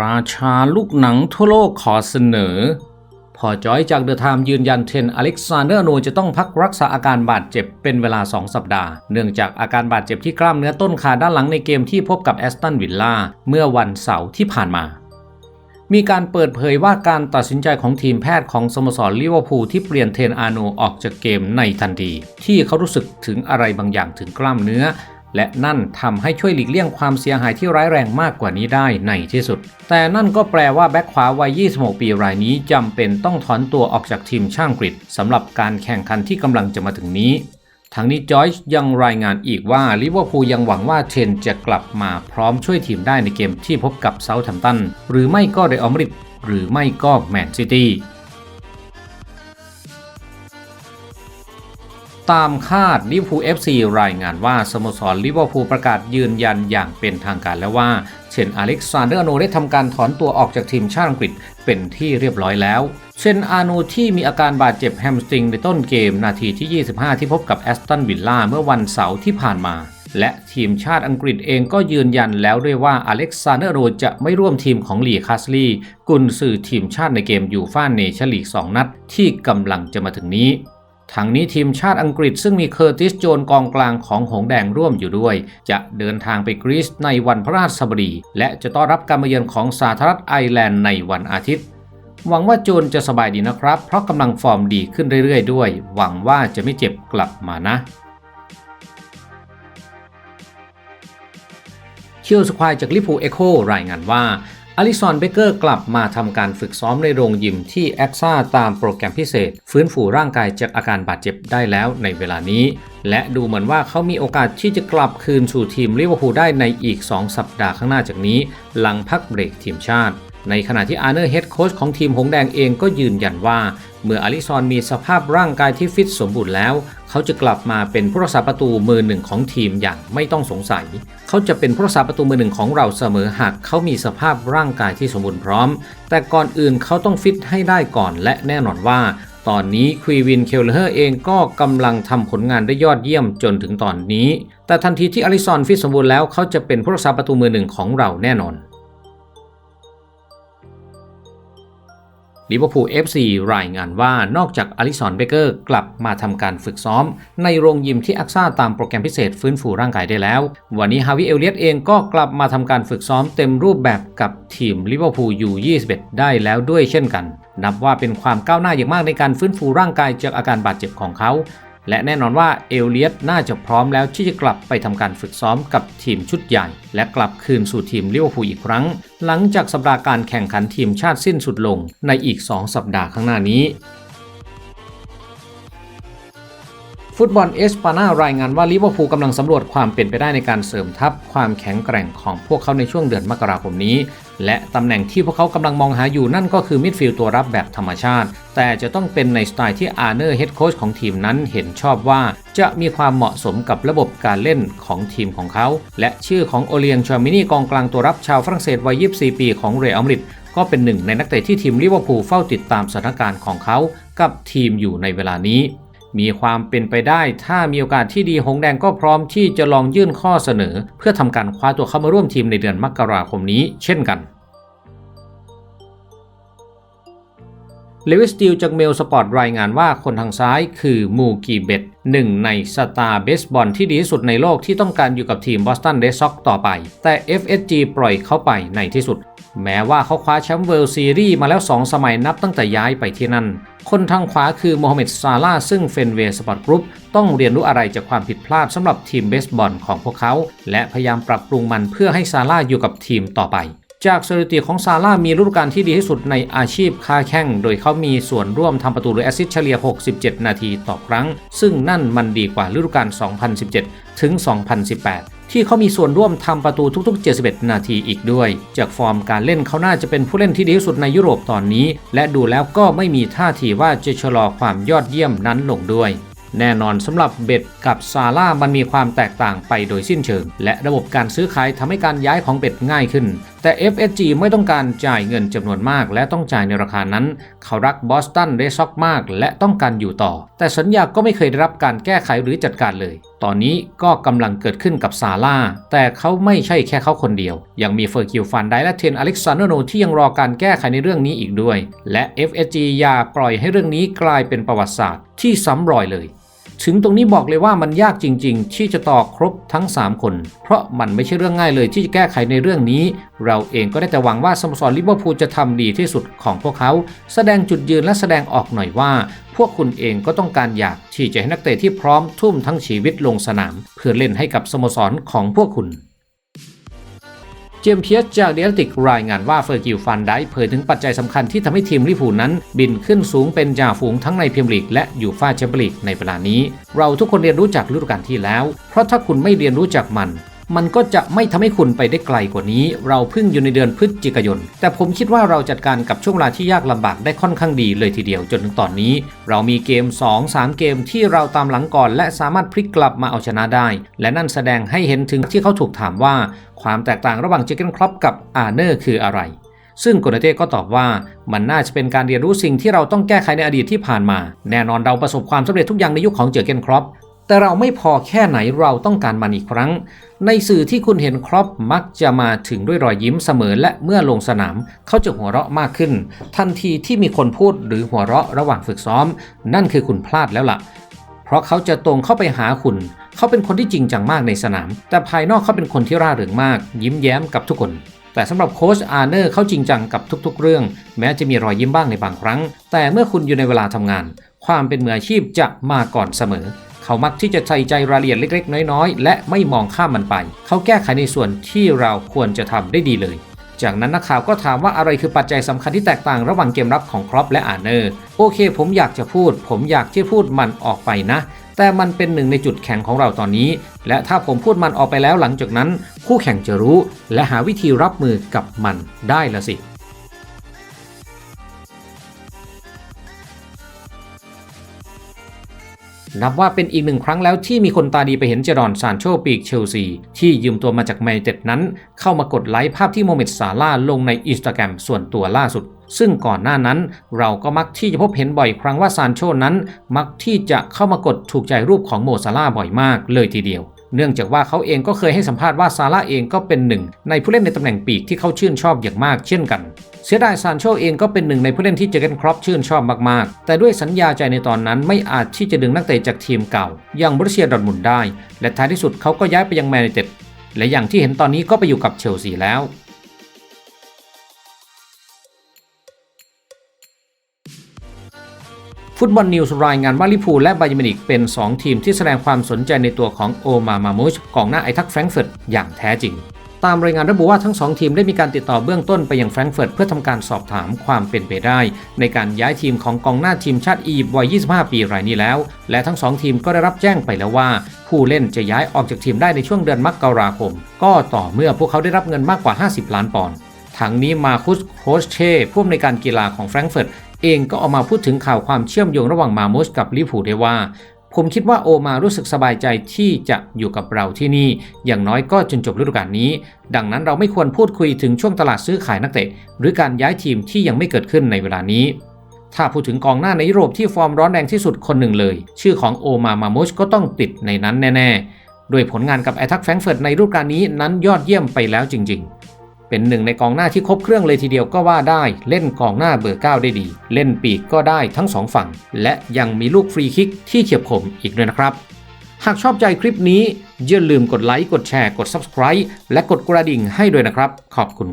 ราชาลูกหนังทั่วโลกขอเสนอ พอจอยจากเดอะไทม์ยืนยันเทนอเล็กซานเดอร์โนจะต้องพักรักษาอาการบาดเจ็บเป็นเวลา 2 สัปดาห์ เนื่องจากอาการบาดเจ็บที่กล้ามเนื้อต้นขาด้านหลังในเกมที่พบกับแอสตันวิลล่าเมื่อวันเสาร์ที่ผ่านมา มีการเปิดเผยว่าการตัดสินใจของทีมแพทย์ของสโมสรลิเวอร์พูลที่เปลี่ยนเทนอาโนออกจากเกมในทันทีที่เขารู้สึกถึงอะไรบางอย่างถึงกล้ามเนื้อ และนั่นทำให้ช่วยหลีกเลี่ยงความเสียหายที่ร้ายแรงมากกว่านี้ได้ในที่สุด แต่นั่นก็แปลว่าแบ็คขวาวัย 26 ปีรายนี้จำเป็นต้องถอนตัวออกจากทีมช่างกฤษสำหรับการแข่งขันที่กำลังจะมาถึงนี้ทั้งนี้จอยยังรายงานอีกว่าลิเวอร์พูลยังหวังว่าเทนจะกลับมาพร้อมช่วยทีมได้ในเกมที่พบกับเซาท์แฮมป์ตันหรือไม่ก็เรอัลมาดริดหรือไม่ก็แมนซิตี้ ตามคาดลิเวอร์พูล FC รายงานว่าสโมสรลิเวอร์พูลประกาศยืนยันอย่างเป็นทางการแล้วว่า เชนอเล็กซานเดอร์อโนได้ทำการถอนตัวออกจากทีมชาติอังกฤษเป็นที่เรียบร้อยแล้ว เชนอาโนที่มีอาการบาดเจ็บแฮมสตริงในต้นเกมนาทีที่ 25 ที่พบกับแอสตันวิลล่าเมื่อวันเสาร์ที่ผ่านมา และทีมชาติอังกฤษเองก็ยืนยันแล้วด้วยว่าอเล็กซานเดอร์โนจะไม่ร่วมทีมของลีคาสลีย์กุนซือทีมชาติในเกมยูฟ่าเนชั่นลีก 2 นัดที่กำลังจะมาถึงนี้ ทั้งนี้ทีมชาติอังกฤษซึ่งมีเคอร์ติสโจนกองกลางของหงแดงร่วมอยู่ด้วย จะเดินทางไปกรีซในวันพระราชบดี และจะต้อนรับการมาเยือนของสาธารณรัฐไอร์แลนด์ในวันอาทิตย์ หวังว่าโจนจะสบายดีนะครับ เพราะกำลังฟอร์มดีขึ้นเรื่อยๆ ด้วย หวังว่าจะไม่เจ็บกลับมานะเชียวสควายจากลิปูเอโครายงานว่า อลิซอนเบเกอร์กลับมาทำการฝึกซ้อมในโรงยิมที่แอคซ่าตามโปรแกรมพิเศษ ฟื้นฟูร่างกายจากอาการบาดเจ็บได้แล้วในเวลานี้ และดูเหมือนว่าเขามีโอกาสที่จะกลับคืนสู่ทีมลิเวอร์พูลได้ในอีก 2 สัปดาห์ข้างหน้าจากนี้ หลังพักเบรกทีมชาติ ในขณะที่อาร์เนอร์เฮดโค้ชของทีมหงแดงเองก็ยืนยันว่า เมื่ออลิซอนมีสภาพร่างกายที่ฟิตสมบูรณ์แล้ว เขาจะกลับมาเป็นผู้รักษาประตูมือหนึ่งของทีมอย่างไม่ต้องสงสัย เขาจะเป็นผู้รักษาประตูมือหนึ่งของเราเสมอหากเขามีสภาพร่างกายที่สมบูรณ์พร้อม แต่ก่อนอื่นเขาต้องฟิตให้ได้ก่อนและแน่นอนว่าตอนนี้ควีวินเคลเลอร์เองก็กำลังทำผลงานได้ยอดเยี่ยมจนถึงตอนนี้ แต่ทันทีที่อลิซอนฟิตสมบูรณ์แล้วเขาจะเป็นผู้รักษาประตูมือหนึ่งของเราแน่นอน ลิเวอร์พูล FC รายงานว่านอกจากอลิสันเบเกอร์กลับมาทำการฝึกซ้อม ในโรงยิมที่อักซ่าตามโปรแกรมพิเศษฟื้นฟูร่างกายได้แล้ว วันนี้ฮาวิเอลเลียตเองก็กลับมาทำการฝึกซ้อมเต็มรูปแบบกับทีมลิเวอร์พูลยู21ได้แล้วด้วยเช่นกัน นับว่าเป็นความก้าวหน้าอย่างมากในการฟื้นฟูร่างกายจากอาการบาดเจ็บของเขา และแน่นอนว่าเอลเลียตน่าจะพร้อมแล้วที่จะกลับไปทำการฝึกซ้อมกับทีมชุดใหญ่ และกลับคืนสู่ทีมเลี้ยวฟูอีกครั้ง หลังจากสัปดาห์การแข่งขันทีมชาติสิ้นสุดลงในอีก 2 สัปดาห์ข้างหน้านี้ ฟุตบอลเอสปานารายงานว่าลิเวอร์พูลกำลังสำรวจความเป็นไปได้ในการเสริมทัพความแข็งแกร่งของพวกเขาในช่วงเดือนมกราคมนี้ และตำแหน่งที่พวกเขากำลังมองหาอยู่นั่นก็คือมิดฟิลด์ตัวรับแบบธรรมชาติ แต่จะต้องเป็นในสไตล์ที่อาร์เนอร์เฮดโค้ชของทีมนั้นเห็นชอบว่า จะมีความเหมาะสมกับระบบการเล่นของทีมของเขา และชื่อของโอเลียงชามินีกองกลางตัวรับชาวฝรั่งเศสวัย 24 ปีของเรอัลมาดริดก็เป็นหนึ่งในนักเตะที่ทีมลิเวอร์พูลเฝ้าติดตามสถานการณ์ของเขา กับทีมอยู่ในเวลานี้ มีความเป็นไปได้ ถ้ามีโอกาสที่ดีหงแดงก็พร้อมที่จะลองยื่นข้อเสนอ เพื่อทำการคว้าตัวเข้ามาร่วมทีมในเดือนมกราคมนี้ เช่นกัน เลวิสติลจากเมลสปอร์ตรายงานว่าคนทางซ้ายคือมูกีเบตหนึ่งในสตาร์เบสบอลที่ดีที่สุดในโลกที่ต้องการอยู่กับทีมบอสตันเดซ็อกต่อไป แต่ FSG ปล่อยเขาไปในที่สุด แม้ว่าเขาคว้าแชมป์เวิลด์ซีรีส์มาแล้ว 2 สมัยนับตั้งแต่ย้ายไปที่นั่น คนทางขวาคือโมฮัมเหม็ดซาลาซึ่งเฟนเวย์สปอร์ตกรุ๊ปต้องเรียนรู้อะไรจากความผิดพลาดสำหรับทีมเบสบอลของพวกเขา และพยายามปรับปรุงมันเพื่อให้ซาลาอยู่กับทีมต่อไป จากสถิติของซาร่ามีฤดูกาลที่ดีที่สุดในอาชีพค้าแข่ง โดยเขามีส่วนร่วมทำประตูหรือแอสซิสเฉลี่ย 67 นาทีต่อครั้ง ซึ่งนั่นมันดีกว่าฤดูกาล 2017 ถึง 2018 ที่เขามีส่วนร่วมทำประตูทุก ๆ 71 นาทีอีกด้วย จากฟอร์มการเล่นเขาน่าจะเป็นผู้เล่นที่ดีที่สุดในยุโรปตอนนี้ และดูแล้วก็ไม่มีท่าทีว่าจะชะลอความยอดเยี่ยมนั้นลงด้วยแน่นอนสำหรับเบ็ดกับซาร่ามันมีความแตกต่างไปโดยสิ้นเชิง และระบบการซื้อขายทำให้การย้ายของเบ็ดง่ายขึ้น แต่ FSG ไม่ต้องการจ่ายเงินจำนวนมาก และต้องจ่ายในราคานั้น เขารักบอสตันเรดซ็อกมาก และต้องการอยู่ต่อ แต่สัญญาก็ไม่เคยได้รับการแก้ไขหรือจัดการเลย ตอนนี้ก็กำลังเกิดขึ้นกับซาร่า แต่เขาไม่ใช่แค่เขาคนเดียว ยังมีเฟอร์กิลฟันไดและเทนอเล็กซานเดอร์โนที่ยังรอการแก้ไขในเรื่องนี้อีกด้วย และ FSG อย่าปล่อยให้เรื่องนี้กลายเป็นประวัติศาสตร์ที่ซ้ำรอยเลย ถึงตรงนี้บอกเลยว่ามันยากจริง ๆ ที่จะต่อครบทั้ง 3 คน เพราะมันไม่ใช่เรื่องง่ายเลยที่จะแก้ไขในเรื่องนี้ เราเองก็ได้แต่หวังว่าสโมสรลิเวอร์พูลจะทำดีที่สุดของพวกเขา แสดงจุดยืนและแสดงออกหน่อยว่า พวกคุณเองก็ต้องการอยากที่จะให้นักเตะที่พร้อมทุ่มทั้งชีวิตลงสนาม เพื่อเล่นให้กับสโมสรของพวกคุณ เจมเพียสจากเดลติกรายงานว่าเฟอร์กิลฟันได้เผยถึงปัจจัยสำคัญที่ทำให้ทีมลิปูนั้น บินขึ้นสูงเป็นจ่าฝูงทั้งในพรีเมียร์ลีกและอยู่ฟ่าแชมเปี้ยนลีกในเวลานี้ เราทุกคนเรียนรู้จากฤดูกาลที่แล้ว เพราะถ้าคุณไม่เรียนรู้จากมัน มันก็จะไม่ทำให้คุณไปได้ไกลกว่านี้ เราเพิ่งอยู่ในเดือนพฤศจิกายน แต่ผมคิดว่าเราจัดการกับช่วงเวลาที่ยากลำบากได้ค่อนข้างดีเลยทีเดียวจนถึงตอนนี้ เรามีเกม 2-3 เกมที่เราตามหลังก่อน และสามารถพลิกกลับมาเอาชนะได้ และนั่นแสดงให้เห็นถึงที่เขาถูกถามว่า ความแตกต่างระหว่างเจเกนครอปกับอาร์เนอร์คืออะไรซึ่งโกนเต้ก็ตอบว่ามันน่าจะเป็นการเรียนรู้สิ่งที่เราต้องแก้ไขในอดีตที่ผ่านมา แน่นอนเราประสบความสำเร็จทุกอย่างในยุคของเจอเกนครอป แต่เราไม่พอแค่ไหนเราต้องการมันอีกครั้ง ในสื่อที่คุณเห็นครอปมักจะมาถึงด้วยรอยยิ้มเสมอและเมื่อลงสนาม เขาจะหัวเราะมากขึ้น ทันทีที่มีคนพูดหรือหัวเราะระหว่างฝึกซ้อม นั่นคือคุณพลาดแล้วล่ะ เพราะเขาจะตรงเข้าไปหาคุณ เขาเป็นคนที่จริงจังมากในสนาม แต่ภายนอกเขาเป็นคนที่ร่าเริงมาก ยิ้มแย้มกับทุกคนแต่สำหรับโค้ชอาร์เนอร์เขาจริงจังกับทุกๆ เรื่อง แม้จะมีรอยยิ้มบ้างในบางครั้ง แต่เมื่อคุณอยู่ในเวลาทำงาน ความเป็นมืออาชีพจะมาก่อนเสมอ เขามักที่จะใส่ใจรายละเอียดเล็ก ๆ น้อยๆ และไม่มองข้ามมันไป เขาแก้ไขในส่วนที่เราควรจะทำได้ดีเลย จากนั้นนักข่าวก็ถามว่าอะไรคือปัจจัยสำคัญที่แตกต่างระหว่างเกมรับของครอปและอาเนอร์โอเค ผมอยากจะพูด ผมอยากที่พูดมันออกไปนะ แต่มันเป็นหนึ่งในจุดแข็งของเราตอนนี้ และถ้าผมพูดมันออกไปแล้วหลังจากนั้น คู่แข่งจะรู้ และหาวิธีรับมือกับมันได้ละสิ นับว่าเป็นอีกหนึ่งครั้งแล้วที่มีคนตาดีไปเห็นเจรอนซานโชปีกเชลซี ที่ยืมตัวมาจากแมนเชสเต็ดนั้น เข้ามากดไลค์ภาพที่โมเมดซาลาลงในอินสตาแกรมส่วนตัวล่าสุด ซึ่งก่อนหน้านั้น เราก็มักที่จะพบเห็นบ่อยครั้งว่าซานโชนั้นมักที่จะเข้ามากดถูกใจรูปของโมซาลาบ่อยมากเลยทีเดียวเนื่องจากว่าเขาเองก็เคยให้สัมภาษณ์ว่าซาร่าเองก็เป็นหนึ่ง ในผู้เล่นในตำแหน่งปีกที่เขาชื่นชอบอย่างมากเช่นกัน เสียดายซานโชเองก็เป็นหนึ่งในผู้เล่นที่เจอร์เกนครอปชื่นชอบมากๆ แต่ด้วยสัญญาใจในตอนนั้นไม่อาจที่จะดึงนักเตะจากทีมเก่า อย่างบรูเซียดอทมุนได้ และท้ายที่สุดเขาก็ย้ายไปยังแมนยูไนเต็ดและอย่างที่เห็นตอนนี้ก็ไปอยู่กับเชลซีแล้วฟุตบอลนิวส์รายงานว่าลิพูและบาเยร์นมินิกเป็น 2 ทีมที่แสดงความสนใจในตัวของโอมามามูชกองหน้าไอทักแฟรงเฟิร์ตอย่างแท้จริง ตามรายงานระบุว่าทั้ง 2 ทีมได้มีการติดต่อเบื้องต้นไปยังแฟรงก์เฟิร์ตเพื่อทำการสอบถามความเป็นไปได้ ในการย้ายทีมของกองหน้าทีมชาติอียิปต์วัย 25 ปีรายนี้แล้ว และทั้ง 2 ทีมก็ได้รับแจ้งไปแล้วว่า ผู้เล่นจะย้ายออกจากทีมได้ในช่วงเดือนมกราคม ก็ต่อเมื่อพวกเขาได้รับเงินมากกว่า 50 ล้านปอนด์ทั้งนี้มาคุสโคชเช่ผู้อำนวยการกีฬาของแฟรงก์เฟิร์ตเองก็ออกมาพูดถึงข่าวความเชื่อมโยงระหว่างมามุสกับลิเวอร์พูได้ว่า ผมคิดว่าโอมารู้สึกสบายใจที่จะอยู่กับเราที่นี่ อย่างน้อยก็จนจบฤดูกาลนี้ ดังนั้นเราไม่ควรพูดคุยถึงช่วงตลาดซื้อขายนักเตะ หรือการย้ายทีมที่ยังไม่เกิดขึ้นในเวลานี้ ถ้าพูดถึงกองหน้าในยุโรปที่ฟอร์มร้อนแรงที่สุดคนหนึ่งเลย ชื่อของโอมามามุสก็ต้องติดในนั้นแน่ๆโดยผลงานกับไอทักแฟงเฟิร์ตในฤดูกาลนี้นั้นยอดเยี่ยมไปแล้วจริง ๆ เป็นหนึ่งในกองหน้าที่ครบเครื่องเลยทีเดียวก็ว่าได้ เล่นกองหน้าเบอร์ 9 ได้ดี เล่นปีกก็ได้ทั้งสองฝั่ง และยังมีลูกฟรีคิกที่เฉียบคมอีกด้วยนะครับ หากชอบใจคลิปนี้อย่าลืมกดไลค์กดแชร์กด Subscribe และกดกระดิ่งให้ด้วยนะครับ ขอบคุณครับ